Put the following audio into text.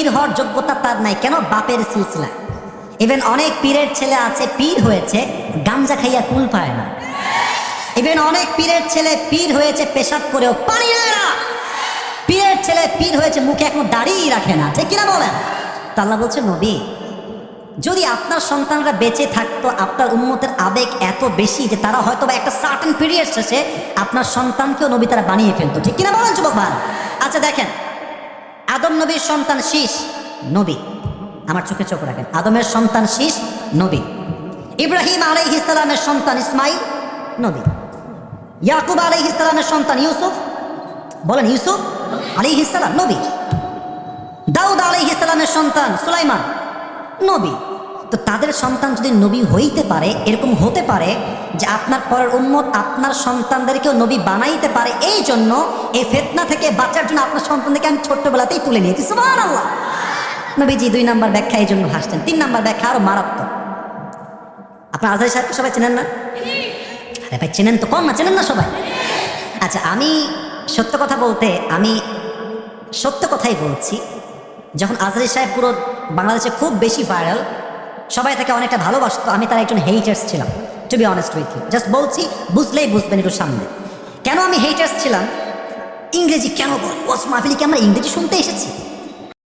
পীর হওয়ার যোগ্যতা তার নাই। কেন? বাপের সিলসিলা। ইভেন অনেক পীরের ছেলে আছে, পীর হয়েছে গাঞ্জা খাইয়া কুল পায় না। ইভেন অনেক পীরের ছেলে পীর হয়েছে, পেশাব করেও পানি না পীরের ছেলে পীর হয়েছে, মুখে এখন দাঁড়িয়ে রাখে না। ঠিক কিনা বলেন? তা আল্লাহ বলছে, নবী, যদি আপনার সন্তানরা বেঁচে থাকতো, আপনার উন্মতের আবেগ এত বেশি যে তারা হয়তো বা একটা সার্টেন পিরিয়ড শেষে আপনার সন্তানকেও নবী তারা বানিয়ে ফেলতো। ঠিক কিনা বলেন, যুবক আচ্ছা দেখেন আদম নবীর সন্তান শীষ, নবী। আমার চোখে চোখ রাখেন। আদমের সন্তান শীষ, নবী। ইব্রাহিম আলাই ইসলামের সন্তান ইসমাইল, নবী। ইয়াকুব আলাই ইসলামের সন্তান ইউসুফ, বলেন ইউসুফ আলী ইসলাম নবী। দাউদ আলহ ইসলামের সন্তান সুলাইমান, নবী। তো তাদের সন্তান যদি নবী হইতে পারে, এরকম হতে পারে যে আপনার পরের উম্মত আপনার সন্তানদেরকেও নবী বানাইতে পারে, এই জন্য এই ফেতনা থেকে বাঁচার জন্য আপনার সন্তানদেরকে আমি ছোট্টবেলাতেই তুলে নিয়েছি। সুবাহ নবীজি দুই নাম্বার ব্যাখ্যা এই জন্য হাসতেন তিন নাম্বার ব্যাখ্যা আরও মারাত্মক। আপনার আজহারি সাহেবকে সবাই চেনেন না? আরে ভাই, চেনেন তো কম না, চেনেন না সবাই? আচ্ছা আমি সত্য কথা বলতে, আমি সত্য কথাই বলছি, যখন আজহারি সাহেব পুরো বাংলাদেশে খুব বেশি ভাইরাল সবাই তাকে অনেকটা ভালোবাসত, আমি তার একজন হেইটার্স ছিলাম to be honest with you just বলছি, বুঝলেই বুঝবেন একটু সামনে। কেন আমি হেইটার্স ছিলাম? ইংরেজি কেন বল? ওয়াস মাহফিলি কি আমরা ইংরেজি শুনতে এসেছি?